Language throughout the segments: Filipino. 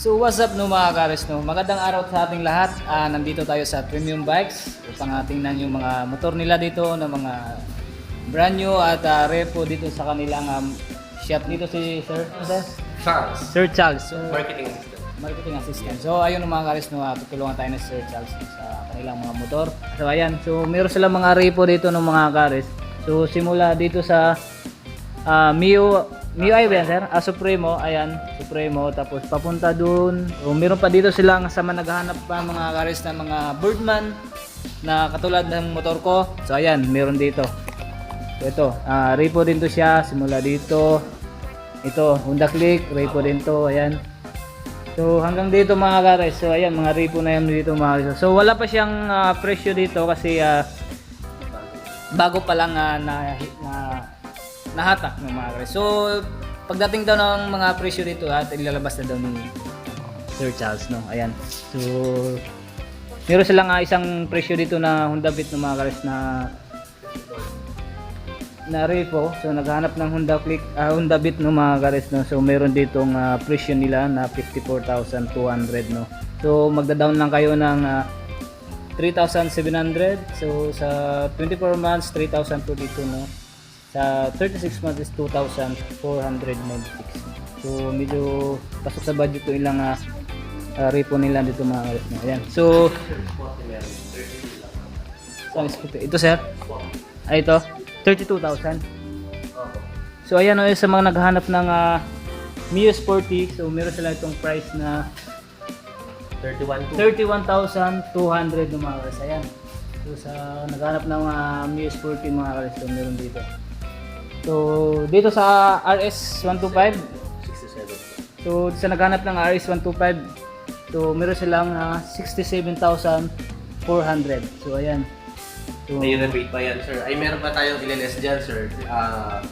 So what's up no mga kares no? Magandang araw sa ating lahat. Ah, nandito tayo sa Premium Bikes upang ah, tingnan yung mga motor nila dito na mga brand new at ah, repo dito sa kanilang um, shop dito si Sir sir? Charles, Sir Charles. So, marketing assistant. marketing assistant. So ayun mga kares no, ah, tutulungan tayo ni Sir Charles no, sa kanilang mga motor. So ayan, so meron silang mga repo dito ng mga kares. So simula dito sa ah Mio Ay ba yan, sir? Ah, Supremo, ayan, Supremo. Tapos papunta dun. O, meron pa dito silang sa mga naghahanap pa mga kares na mga Birdman na katulad ng motor ko. So ayan, meron dito. Ito, ah repo din to siya, simula dito. Ito, Honda Click, repo din to, ayan. So hanggang dito mga kares. So ayan, mga repo na yan dito mga kares. So wala pa siyang ah, presyo dito kasi ah, bago pa lang ah, na, na nahatak ng mga kares. So pagdating daw ng mga presyo dito at ilalabas na daw ni Sir Charles no. Ayan. So meron silang ah, isang presyo dito na Honda Beat ng mga kares na na repo. So naghahanap ng Honda Click, ah, Honda Beat no mga kares no. So meron ditong ah, presyo nila na 54,200 no. So magda-down lang kayo ng ah, 3,700. So sa 24 months 3,042 no. Sa 36 months is 2,496. So medyo pasok sa budget to ilang ah, ah, repo nila dito mga kares no. Ayan. So saan is ito? Sir. Ay ito. 32,000. So ayan o sa mga naghahanap ng uh, Mio Sporty, so meron sila itong price na 31 to 31,200 ng mga kares. Ayan. So sa naghahanap ng uh, Mio Sporty mga kares, so meron dito. So dito sa RS 125, 67. so sa naghahanap ng RS 125, so meron silang uh, 67,400. So ayan. So, May rebate pa yan, sir. Ay, meron pa tayong ileles dyan, sir. Ah,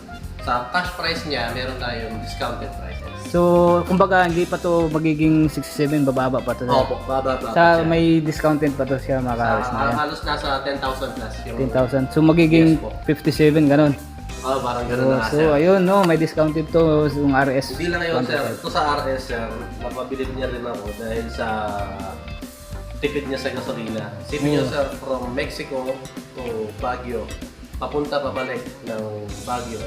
sa cash price niya, meron tayong discounted prices. so kumbaga hindi pa to magiging 67, bababa pa to. Opo, baba pa. Sa may discounted pa to siya mga Sa, kares na ah, yan. halos nasa 10,000 plus yung... 10,000. So magiging Yes po. 57 ganun. Oh, parang So, gano'n na nga, so sir. ayun no, may discounted to yung RS. Hindi lang ngayon, sir. 125. Ito sa RS, sir, napabilib niya rin ako dahil sa tipid niya sa gasolina. Isipin niyo, Oo. sir, from Mexico to Baguio, papunta pabalik ng Baguio,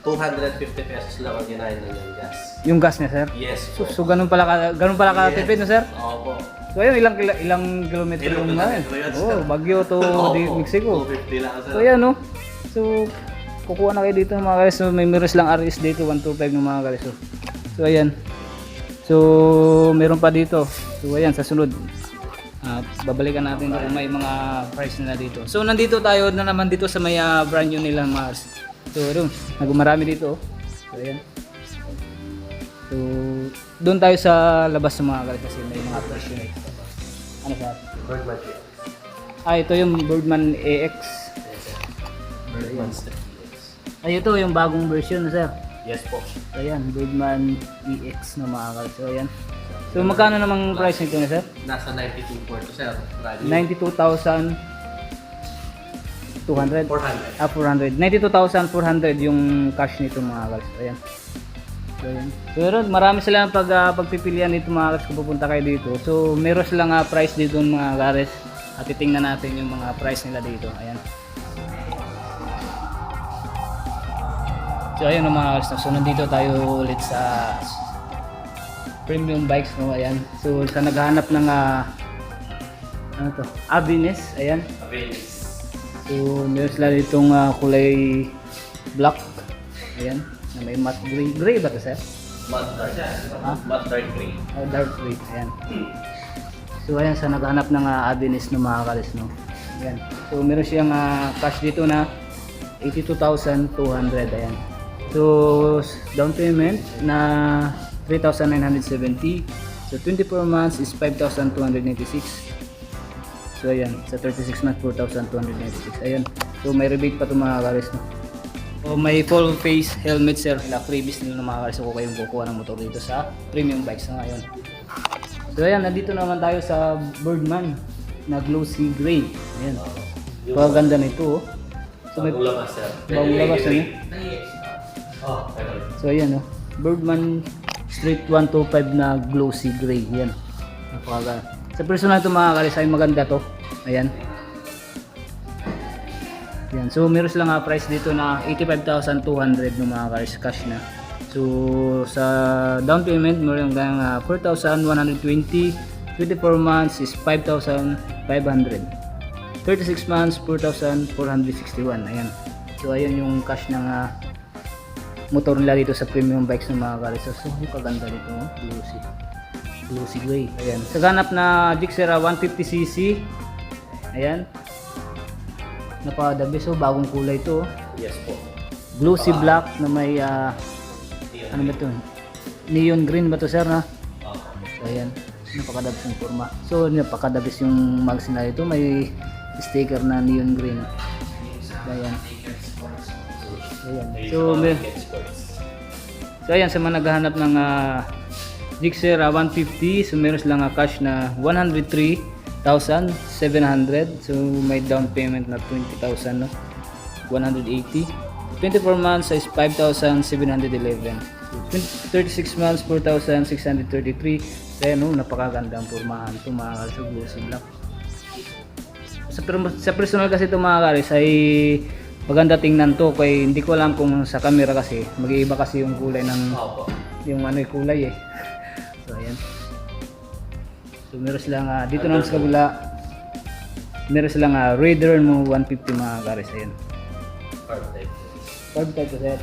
250 pesos lang ang ginahin ng yung gas. Yung gas niya, sir. Yes So, po. so ganun pala ka, ganun pala ka tipid no, sir? Opo. So ayun, ilang kila- ilang kilometro Ilang yung nga. kilometro yun, Oh? Baguio to di. Mexico. 250 lang, sir. So ayan no. So kukuha na kayo dito ng mga guys. So may meron lang RS dito 125 ng mga guys. So, so ayan. So meron pa dito. So ayan sa sunod. Ah, babalikan natin kung may mga price nila dito. So nandito tayo na naman dito sa may ah, brand new nila Mars. So doon, nagmarami dito. oh. So ayan. So doon tayo sa labas ng mga guys kasi may mga price yun. Ano sa? Birdman. Ah, ito yung Birdman AX. Birdman Yes. Ay, ito yung bagong version, sir. Yes po. So, ayan, Birdman EX na mga kal. So, ayan. So, magkano namang price nito na, sir? Nasa 92 po ito, sir. Value. 92,200. 400. Ah, 400. 92,400 yung cash nito mga kal. So, ayan. So, ayan. Pero marami silang pag, ah, pagpipilian nito mga kal kung pupunta kayo dito. So, meron silang ah, price dito mga kares. At titingnan natin yung mga price nila dito. Ayan. So ayun ang mga kares. So nandito tayo ulit sa premium bikes no ayan. So sa naghahanap ng ah, ano to? Avines, ayan. Avails. So meron sila ditong ah, kulay black. Ayan, na may matte gray. Gray ba to sir? Matte dark. Ha? Matte dark gray. Oh, dark gray. Ayan. So ayan sa naghahanap ng uh, Avines no mga kares no. Ayan. So meron siyang ah, cash dito na 82,200 ayan. So down payment na 3,970. So 24 months is 5,296. So ayan, sa 36 months 4,296. Ayan. So may rebate pa 'to mga kares no. O may full face helmet sir na freebies nila ng mga kares kung kayong kukuha ng motor dito sa premium bikes na ngayon. So ayan, nandito naman tayo sa Birdman na glossy gray. Ayan. Paganda nito oh. So may Bagong labas, sir. bagong labas na niya. Oh, meron. So ayan oh. Birdman Street 125 na glossy gray. Yan. Napakaganda. Sa personal ito mga karis ay maganda to. Ayan. Yan. So meron silang nga price dito na 85,200 no mga karis cash na. So sa down payment meron kang uh, 4,120. 24 months is 5,500. 36 months 4,461. Ayan. So ayan yung cash ng ah, motor nila dito sa premium bikes ng mga karis. So ang kaganda dito, oh. glossy. Glossy gray. Ayan. Sa ganap na Gixxer 150cc. Ayan. Napaka-the best, oh. bagong kulay to. oh. Yes po. Glossy black na may ah, ano ba to? Neon green ba to sir na? So, ayan. Napakadabis yung forma. So, napakadabis yung mags nila ito. May sticker na neon green. Ayan. Ayan. So, may, so ayan, sa mga naghahanap ng uh, Gixxer ah, 150, so meron silang ah, cash na 103,700. So, may down payment na 20,000, no? 180. 24 months is 5,711. So, 20 36 months, 4,633. Kaya no, napakaganda ang pormahan ito mga glossy black. Sa, sa personal kasi ito mga karis ay maganda tingnan to kaya hindi ko alam kung sa camera kasi mag-iiba kasi yung kulay ng Opo. yung ano yung kulay eh. So ayan. So meron silang ah, dito naman sa kabila meron silang uh, Raider mo 150 mga karis ayan. Card type. Card type ko sir.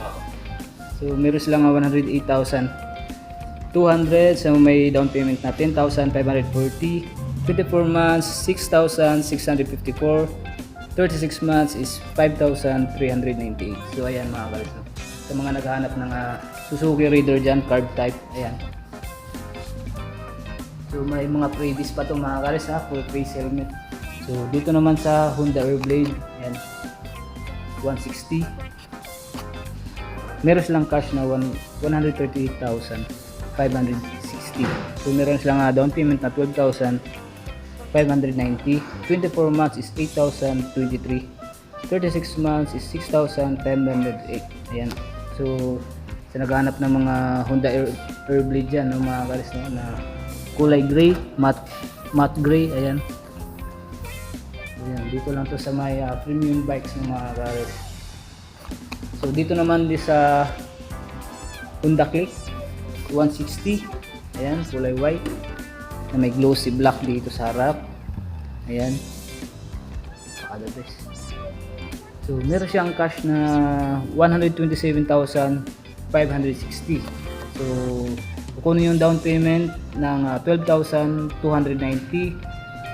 So meron silang ah, 108,000 200 so may down payment na 10,540 24 months 6,654 36 months is 5,398 so ayan mga kalis no? sa mga naghahanap ng ah, Suzuki Raider dyan card type ayan. So may mga freebies pa to mga kalis ha? Full face helmet. So dito naman sa Honda Airblade ayan. 160 meron silang cash na one- 138,560 so meron silang ah, down payment na 12,590 24 months is 8,023 36 months is 6,508 ayan so sa naghahanap ng mga Honda Air, Airblade dyan no, mga kalis no, na kulay gray matte, matte gray ayan ayan dito lang to sa may ah, premium bikes ng mga kalis So dito naman di sa Honda Click 160. Ayan, kulay white. Na may glossy black dito sa harap. Ayan. Pakada best. So meron siyang cash na 127,560. So kukunin yung down payment ng ah, 12,290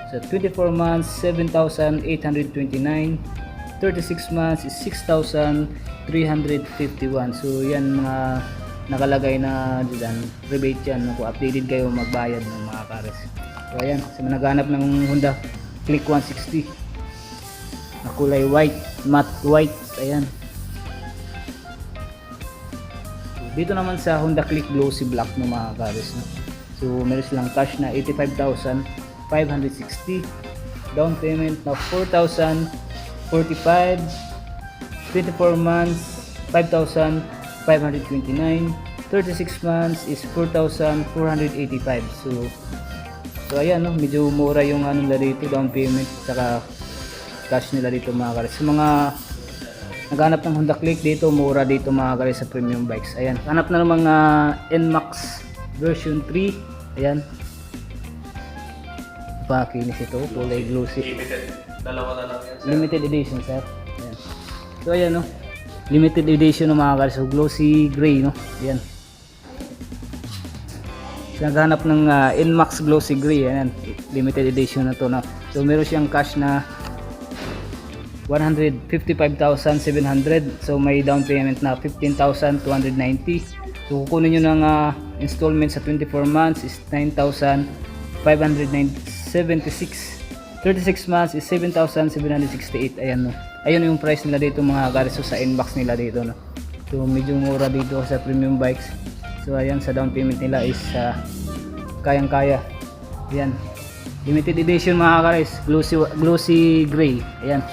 sa 24 months 7,829 36 months is 6,351 so yan mga nakalagay na dyan rebate yan kung updated kayo magbayad ng mga kares so ayan sa naghanap ng Honda Click 160 na kulay white matte white ayan. Dito naman sa Honda Click Glossy Black ng mga kares no? so meron silang cash na 85,560 down payment na 4,045 24 months 5,529 36 months is 4,485 so so ayan no medyo mura yung ano nila dito down payment saka cash nila dito mga kares. Sa mga naghanap ng Honda Click dito mura dito mga kares sa premium bikes. Ayan hanap na ng mga NMAX version 3 ayan. Pakinis ito kulay glossy Limited. Dalawa na lang yan. sir. limited edition sir. Ayan. so ayan no. Limited edition ng mga kares. So glossy gray no. Ayan naghanap ng uh, Nmax glossy gray ayan limited edition na to na so meron siyang cash na 155,700 so may down payment na 15,290 so kukunin nyo ng uh, installment sa 24 months is 9,576 36 months is 7,768 ayan no? Ayun yung price nila dito mga kariso sa inbox nila dito no? So medyo mura dito sa premium bikes so ayan sa down payment nila is uh, kayang kaya ayan limited edition mga karis glossy, glossy gray ayan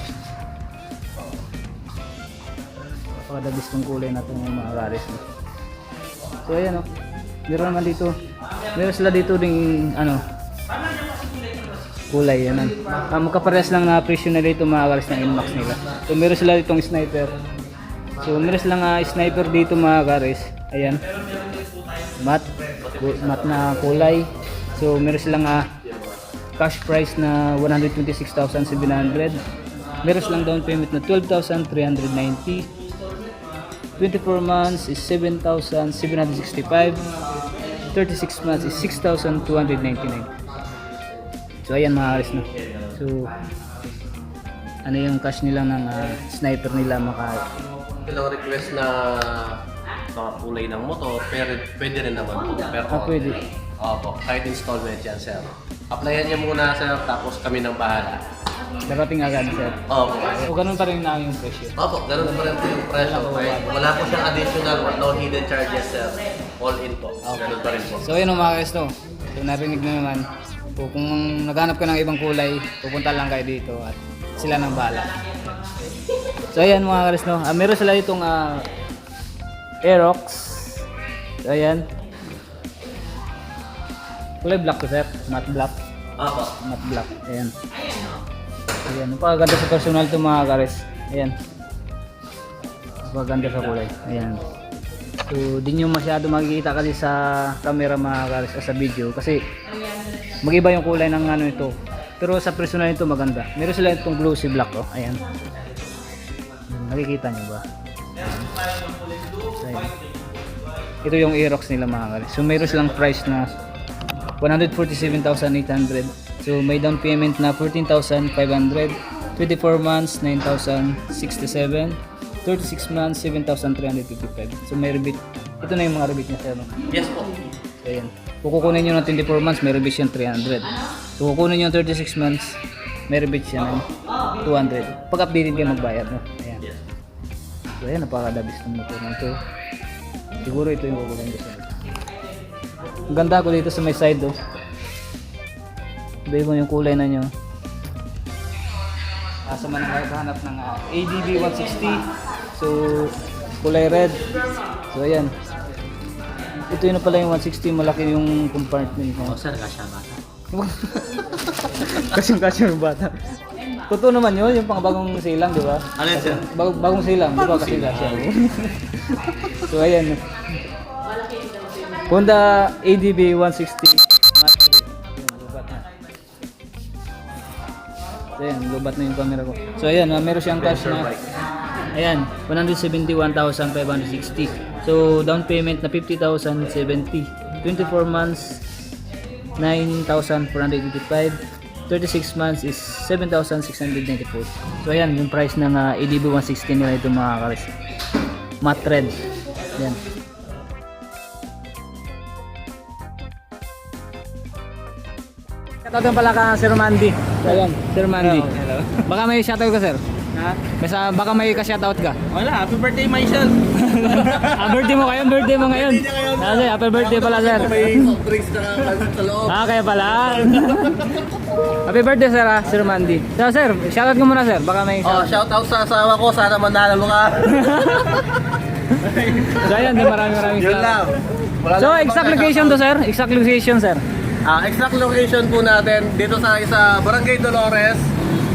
pakadabis ng kulay na itong mga karis no? so ayan no Meron naman dito. Meron sila dito ding ano kulay yan. Ah, magkaparehas lang na presyo na dito mga karis ng Inmax nila. So meron sila ditong sniper. So meron silang ah, sniper dito mga karis. Ayan. Mat. Ku- Mat na kulay. So meron silang ah, cash price na 126,700. Meron silang down payment na 12,390. 24 months is 7,765. 36 months is 6,299. So ayan mga karis no. So ano yung cash nila ng ah, sniper nila maka Ilang request na mga kulay ng motor, pero pwede rin naman po. Pero Ah, pwede. Opo, kahit installment yan, sir. Applyan niya muna, sir, tapos kami nang bahala. darating agad sir. Opo. So ganun pa rin na yung presyo. Opo, ganun pa rin po yung presyo. Kahit wala po siyang additional, no hidden charges, sir. All in po. Ganun pa rin po. So ayun mga karis no. So narinig na naman. So, kung naghanap ka ng ibang kulay, pupunta lang kayo dito at sila nang bahala. So ayan mga karis no. Ah, meron sila itong ah, Aerox. So ayan. Kulay black to sir. Matte black. Opo. Matte black. Ayan. Ayan. Napakaganda sa personal to mga karis. Ayan. Napakaganda sa kulay. Ayan. So, di nyo masyado makikita kasi sa camera mga o sa video kasi magiba yung kulay ng ano ito. Pero sa personal nito maganda. Meron sila itong glossy black oh. Ayan. Nakikita nyo ba? Ito yung Aerox nila mga karis. So, meron silang price na 147,800. So may down payment na 14,500. 24 months 9,067. 36 months 7,355. So may rebate. Ito na yung mga rebate niya sir. Yes po. So ayan. Kung kukunin nyo ng 24 months, may rebate siyang 300. So kukunin nyo ng 36 months, may rebate siya ng 200. Pag updated kayo magbayad. No? Ayan. So ayan, napakadabis ng motor na ito. Siguro ito yung kukunin ko sa Ang ganda ko dito sa may side oh. Iba yung kulay na nyo. Asa man ang naghahanap ng ah, ADB 160. So, kulay red. So, ayan. Ito yun na pala yung 160. Malaki yung compartment mo. sir, kasya bata. Kasyang kasya yung bata. Totoo naman yun, yung pang bagong silang, di ba? Ano yan, sir? Bag bagong silang, di ba kasi kasya? so, ayan. Honda ADB 160 Mark 3. Yung lubat na. So, ayan, lubat na yung camera ko. So, ayan, ah, meron siyang cash na Ayan, 171,560. So, down payment na 50,070. 24 months, 9,485. 36 months is 7,694. So, ayan, yung price ng ah, ADB 160 nila ito mga karis. Matte red. Ayan. Shoutout pala ka Sir Mandy. So, ayan, Sir Mandy. Baka may shoutout ka, sir? Ha? Basta baka may ka-shoutout ka. Wala, happy birthday myself. ah, birthday mo ngayon, birthday mo ngayon. Kasi, happy birthday pala, sir. May drinks na sa loob. Ah, kaya pala. happy birthday, sir, ah, Sir Mandy. So, sir, shoutout ko muna, sir. Baka may Oh, shoutout. shout out sa asawa ko. Sana manalo ka. So, ayan, maraming maraming Yun lang. Wala So, lang exact ibang location to, sir. Exact location, sir. Ah, exact location po natin dito sa isa Barangay Dolores,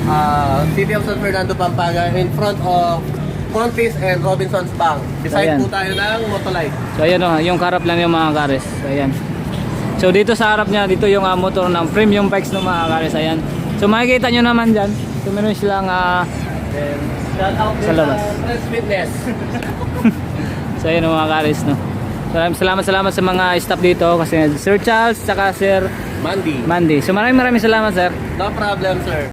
ah, City of San Fernando, Pampanga, in front of Contis and Robinson's Bank. Beside Ayan. po tayo ng Motolite. So ayan oh, yung karap lang yung mga kares. Ayan. So dito sa harap niya, dito yung ah, motor ng premium bikes ng mga kares. Ayan. So makikita nyo naman dyan. So meron silang ah, Shout out Sa labas. Fitness. so ayan oh, mga kares no. So, maraming salamat salamat sa mga staff dito kasi Sir Charles saka Sir Mandy. Mandy. So maraming maraming salamat sir. No problem, sir.